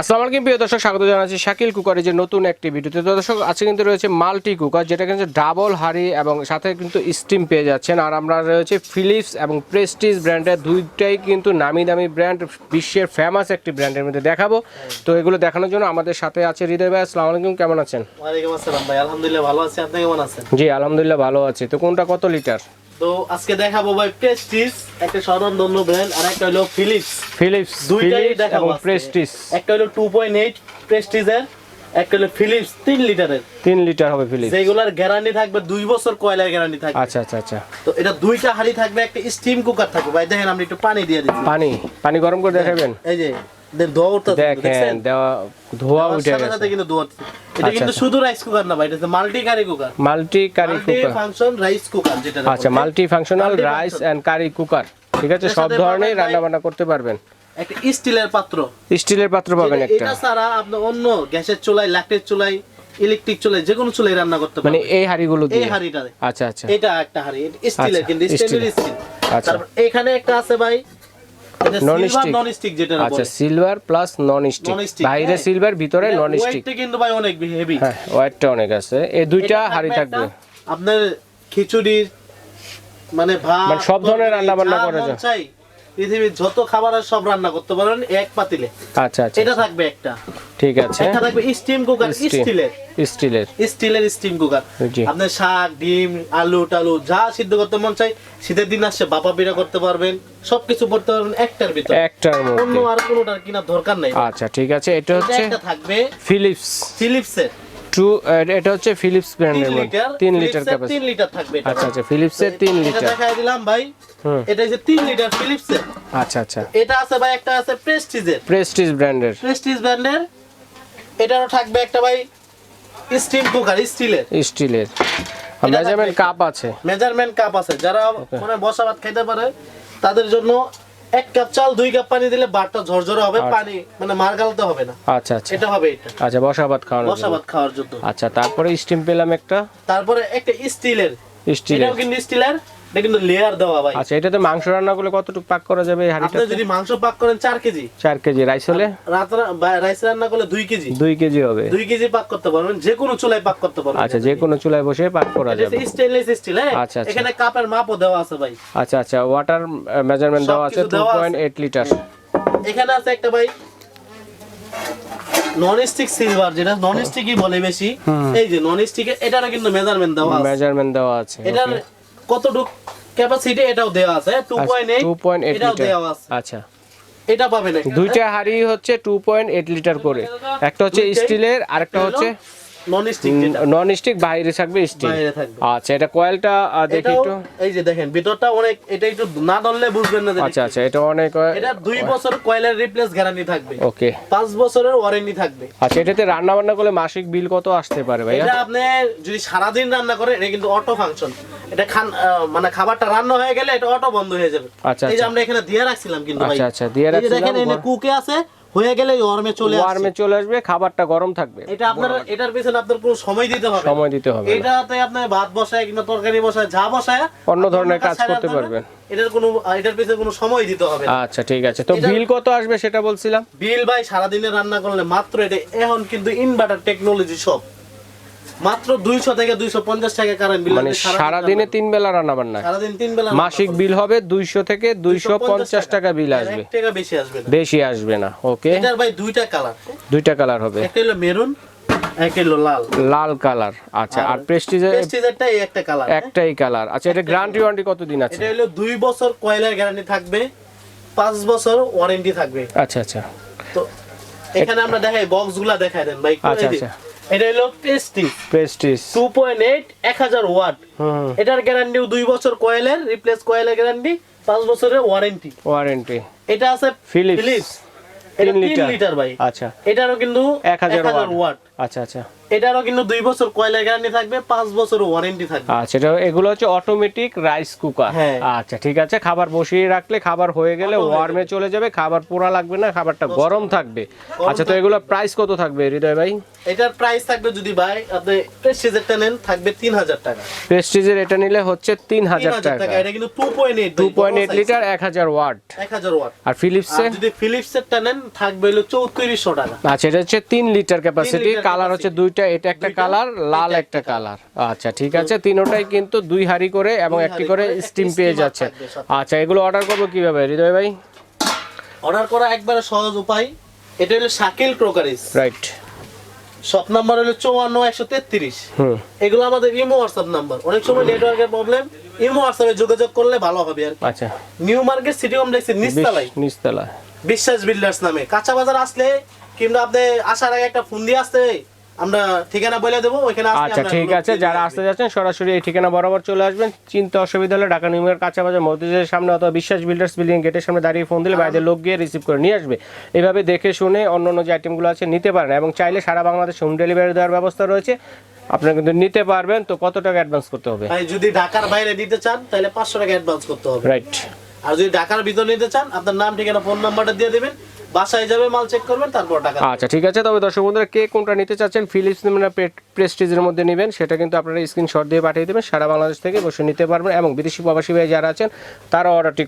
আসসালামু আলাইকুম প্রিয় দর্শক স্বাগত জানাচ্ছি শাকিল কুকারের যে নতুন একটি ভিডিওতে। তো দর্শক আজকে কিন্তু রয়েছে মাল্টি কুকার যেটা কিন্তু ডাবল হাড়ি এবং সাথে কিন্তু স্টিম পেয়ে যাচ্ছেন। আর আমরা রয়েছে ফিলিপস এবং প্রেস্টিজ ব্র্যান্ডের দুইটাই কিন্তু নামি দামি ব্র্যান্ড বিশ্বের ফেমাস একটি ব্র্যান্ডের মধ্যে দেখাবো। তো এগুলো দেখানোর জন্য আমাদের সাথে আছে হৃদয় ভাই আসসালামু আলাইকুম কেমন আছেন? ওয়ালাইকুম আসসালাম ভাই আলহামদুলিল্লাহ ভালো আছি আপনি কেমন আছেন? জি আলহামদুলিল্লাহ ভালো আছি। তো কোনটা কত লিটার? তো আজকে দেখাবো ভাই প্রেস্টিজ একটা স্বনামধন্য ব্র্যান্ড আর একটা হলো ফিলিপস ফিলিপস দুইটাই দেখাবো প্রেস্টিজ একটা হলো টু পয়েন্ট এইট প্রেস্টিজের একটা হলো ফিলিপস তিন লিটারের। তিন লিটার হবে ফিলিপস যেগুলার গ্যারান্টি থাকবে দুই বছর কয়লার গ্যারান্টি থাকবে। আচ্ছা আচ্ছা আচ্ছা। তো এটা দুইটা হাড়ি থাকবে একটা স্টিম কুকার থাকবে। ভাই দেখেন আমি একটু পানি দিয়ে দিচ্ছি। পানি পানি গরম করে দেখাবেন। এই যে ধোয়া উঠতে দেখেন দেওয়া ধোয়া উঠে গেছে। কিন্তু ধোয়া এটা কিন্তু। শুধু রাইস কুকার না ভাই এটা multi curry cooker multi curry cooker function rice cooker যেটা আচ্ছা multi functional rice and curry cooker ঠিক আছে? সব ধরনের রান্না বান্না করতে পারবেন। একটা স্টিলের পাত্র। স্টিলের পাত্র পাবেন একটা। এটা ছাড়া আপনি অন্য গ্যাসের চুলায় লাকড়ির চুলায় ইলেকট্রিক চুলায় যে কোনো চুলায় রান্না করতে মানে পারবেন। এই হাড়িগুলো এই দিয়ে? হাড়িটা আচ্ছা আচ্ছা। এটা একটা হাড়ি স্টিলের আচ্ছা, কিন্তু স্টেনলেস স্টিল। আচ্ছা। তারপর এখানে একটা আছে ভাই আচ্ছা সিলভার প্লাস নন স্টিক বাইরে হ্যাঁ। সিলভার ভিতরে নন স্টিক কিন্তু ভাই অনেক হেভি হ্যাঁ ওয়েটটা অনেক আছে। এই দুইটা হাড়ি থাকবে। আপনার খিচুড়ির মানে ভাত মানে সব ধরনের রান্না বান্না করা যায়। পৃথিবীর যত খাবার আছে সব রান্না করতে পারেন এক পাতিলে। আচ্ছা আচ্ছা। এটা থাকবে একটা। ঠিক আছে। একটা থাকবে স্টিম কুকার স্টিলের স্টিলের স্টিলের স্টিম কুকার জি। আপনার শাক ডিম আলু টালু যা সিদ্ধ করতে মন চাই শীতের দিন আসছে বাপা পিঠা করতে পারবেন সবকিছু করতে পারবেন একটার ভিতরে। একটার মধ্যে। অন্য আর কোনোটার কিনা দরকার নাই। আচ্ছা ঠিক আছে। এটা এটা হচ্ছে একটা থাকবে ফিলিপস ফিলিপসের টু এটা হচ্ছে ফিলিপস ব্র্যান্ডের মধ্যে লিটার তিন লিটার ক্যাপাসিটি তিন লিটার থাকবে এটা। আচ্ছা আচ্ছা ফিলিপসের তিন এটা লিটার। দেখাই দিলাম ভাই। এটা যে তিন লিটার ফিলিপসের আচ্ছা আচ্ছা। এটা আছে ভাই একটা আছে প্রেস্টিজের প্রেস্টিজ ব্র্যান্ডের প্রেস্টিজ ব্র্যান্ডের এটারও থাকবে একটা ভাই স্টিম কুকার স্টিলের স্টিলের মেজারমেন্ট কাপ আছে। মেজারমেন্ট কাপ আছে। যারা মানে বসা ভাত খাইতে পারে তাদের জন্য এক কাপ চাল দুই কাপ পানি দিলে ভাতটা ঝরঝরে হবে আচ্ছা। পানি মানে মার গালতে হবে না। আচ্ছা আচ্ছা। এটা হবে এটা। আচ্ছা বসাবাত ভাত বসাবাত বসা ভাত খাওয়ার জন্য। আচ্ছা তারপরে স্টিম পেলাম একটা? তারপরে একটা স্টিলের। স্টিলের। কিন্তু স্টিলের। এটা কিন্তু লেয়ার দেওয়া ভাই। আচ্ছা এটাতে মাংস রান্না করলে কতটুকু পাক করা যাবে এই আপনি যদি মাংস পাক করেন চার কেজি। চার কেজি রাইস হলে? রাইস রান্না করলে কেজি। কেজি হবে। কেজি পাক করতে পারবেন যে কোনো চুলায় পাক করতে পারবেন। আচ্ছা যে কোনো চুলায় বসে পাক করা যাবে। স্টেনলেস স্টিল হ্যাঁ? আচ্ছা। এখানে কাপের মাপও দেওয়া আছে ভাই। আচ্ছা আচ্ছা ওয়াটার মেজারমেন্ট দেওয়া আছে সবকিছু টু দেওয়া আছে। পয়েন্ট এইট লিটার এখানে আছে একটা ভাই নন স্টিক সিলভার যেটা নন স্টিকই বলে বেশি। এই যে এটারও কিন্তু মেজারমেন্ট দেওয়া আছে। মেজারমেন্ট দেওয়া আছে এটার কতটুক ক্যাপাসিটি এটাও দেওয়া আছে two point eight two point eight এটাও দেওয়া আছে। আচ্ছা। এটা পাবেন। দুইটা হাড়ি হচ্ছে টু পয়েন্ট এইট লিটার করে। একটা হচ্ছে স্টিলের আরেকটা হচ্ছে নন স্টিক নন স্টিক বাইরে থাকবে বাইরে থাকবে। আচ্ছা এটা কয়েলটা দেখি একটু। এই যে দেখেন ভিতরটা অনেক এটা একটু না ধরলে বুঝবেন না আচ্ছা আচ্ছা এটা অনেক এটা বছর কয়েলের রিপ্লেস গ্যারান্টি থাকবে। ওকে। বছরের ওয়ারেন্টি থাকবে। আচ্ছা এটাতে রান্না বান্না করলে মাসিক বিল কত আসতে পারে ভাইয়া? এটা আপনি যদি সারাদিন রান্না করেন এটা কিন্তু অটো ফাংশন এটা খান মানে খাবারটা রান্না হয়ে গেলে এটা অটো বন্ধ হয়ে যাবে। আচ্ছা, এই যে আচ্ছা। আমরা এখানে দিয়ে রাখছিলাম কিন্তু ভাই। আচ্ছা, আচ্ছা, দিয়ে যে দেখেন রাখছিলাম, কুকে আছে হয়ে গেলে ওয়ার্মে চলে আসবে ওয়ার্মে চলে আসবে খাবারটা গরম থাকবে। এটা আপনার এটার পিছনে আপনার কোনো সময় দিতে হবে সময় দিতে হবে এটাতে আপনি ভাত বসায় কিংবা তরকারি বসায় যা বসায় অন্য ধরনের কাজ করতে পারবেন। এটার কোনো এটার পিছনে কোনো সময় দিতে হবে আচ্ছা ঠিক আছে। তো বিল কত আসবে সেটা বলছিলাম? বিল ভাই সারাদিনে রান্না করলে মাত্র এটা এখন কিন্তু ইনভার্টার টেকনোলজি সব মাত্র দুইশো থেকে দুইশো পঞ্চাশ টাকা কারেন্ট বিল মানে সারা দিনে তিন বেলা রান্না বান্না? সারাদিন তিন বেলা মাসিক বিল হবে। দুইশো থেকে দুইশো পঞ্চাশ টাকা। বিল আসবে। টাকা বেশি আসবে না। বেশি আসবে না ওকে। এটার ভাই দুইটা কালার দুইটা কালার হবে। একটা হলো মেরুন লাল। লাল কালার আচ্ছা আর প্রেস্টিজের প্রেস্টিজেরটা এই একটা কালার একটাই কালার আচ্ছা এটা গ্যারান্টি ওয়ারেন্টি কতদিন আছে? এটা হলো দুই বছর কয়লার গ্যারান্টি থাকবে পাঁচ বছর ওয়ারেন্টি থাকবে। আচ্ছা আচ্ছা। তো এখানে আমরা দেখাই বক্সগুলা দেখাই দেন ভাই। আচ্ছা, আচ্ছা। এটা হলো Prestige Prestige two point eight এক হাজার ওয়াট হুম। এটার গ্যারান্টি দুই বছর কয়েলের রিপ্লেস কয়েলের গ্যারান্টি পাঁচ বছরের ওয়ারেন্টি ওয়ারেন্টি এটা আছে ফিলিপস ফিলিপস এটা তিন তিন লিটার। লিটার ভাই। আচ্ছা। এটারও কিন্তু এক হাজার ওয়াট ওয়াট আচ্ছা আচ্ছা। এটারও কিন্তু দুই বছর কয়লা গ্যারান্টি থাকবে পাঁচ বছর ওয়ারেন্টি থাকবে। আচ্ছা এটা এগুলো হচ্ছে অটোমেটিক রাইস কুকার। আচ্ছা ঠিক আছে খাবার বসিয়ে রাখলে খাবার হয়ে গেলে ওয়ার্মে চলে যাবে খাবার পোড়া লাগবে না খাবারটা গরম থাকবে। আচ্ছা তো এগুলো প্রাইস কত থাকবে হৃদয় ভাই? এটার প্রাইস থাকবে যদি ভাই আপনি প্রেস্টিজেরটা নেন থাকবে তিন হাজার টাকা। প্রেস্টিজের এটা নিলে হচ্ছে তিন হাজার টাকা। এটা কিন্তু two point eight two point eight litre এক হাজার ওয়াট এক হাজার ওয়াট আর ফিলিপসে যদি ফিলিপসেরটা নেন থাকবে হলো চৌত্রিশশো টাকা। আচ্ছা এটা হচ্ছে তিন লিটার ক্যাপাসিটি কালার হচ্ছে দুইটা এটা একটা কালার লাল একটা কালার আচ্ছা ঠিক আছে তিনোটাই কিন্তু দুই হাড়ি করে এবং একটি করে স্টিম পেয়ে যাচ্ছে। আচ্ছা এগুলো অর্ডার করব কীভাবে হৃদয় ভাই? অর্ডার করা একবারে সহজ উপায়। এটা হলো Shakil crockeries. Right shop number হলো চৌয়ান্ন একশো তেত্রিশ। হুম। এগুলো আমাদের ইমো হোয়াটসঅ্যাপ নাম্বার অনেক সময় নেটওয়ার্কের প্রবলেম ইমো হোয়াটসঅ্যাপে যোগাযোগ করলে ভালো হবে আর আচ্ছা। নিউ মার্কেট সিটি কমপ্লেক্সের নিচতলায়। নিচতলা বিশ্বাস বিল্ডার্স নামে। কাঁচা বাজার আসলে কিংবা আপনি আসার আগে একটা ফোন দিয়ে আসতে আমরা ঠিকানা বলে দেবো ওইখানে আচ্ছা ঠিক আছে যারা আসতে যাচ্ছেন সরাসরি এই ঠিকানা বরাবর চলে আসবেন। চিন্তা অসুবিধা হলে ঢাকা নিউ মার্কেট কাঁচা বাজার মসজিদের সামনে অথবা বিশ্বাস বিল্ডার্স বিল্ডিং গেটের সামনে দাঁড়িয়ে ফোন দিলে বাইরের লোক গিয়ে রিসিভ করে নিয়ে আসবে। এভাবে দেখে শুনে অন্য অন্য যে আইটেমগুলো আছে নিতে পারেন এবং চাইলে সারা বাংলাদেশ হোম ডেলিভারি দেওয়ার ব্যবস্থা রয়েছে। আপনারা কিন্তু নিতে পারবেন তো কত টাকা অ্যাডভান্স করতে হবে? যদি ঢাকার বাইরে দিতে চান তাহলে পাঁচশো টাকা অ্যাডভান্স করতে হবে। রাইট আর যদি ঢাকার ভিতরে নিতে চান আপনার নাম ঠিকানা ফোন নাম্বারটা দিয়ে দেবেন। বাসায় যাবে, মাল চেক করবেন, তারপর টাকা আচ্ছা ঠিক আছে। তবে দর্শক বন্ধুরা, কে কোনটা নিতে চাচ্ছেন ফিলিপস না প্রেস্টিজের মধ্যে নেবেন, সেটা কিন্তু আপনারা স্ক্রিনশট দিয়ে পাঠিয়ে দেবেন, সারা বাংলাদেশ থেকে বসে নিতে পারবেন। এবং বিদেশি প্রবাসী ভাই যারা আছেন তারা অর্ডারটি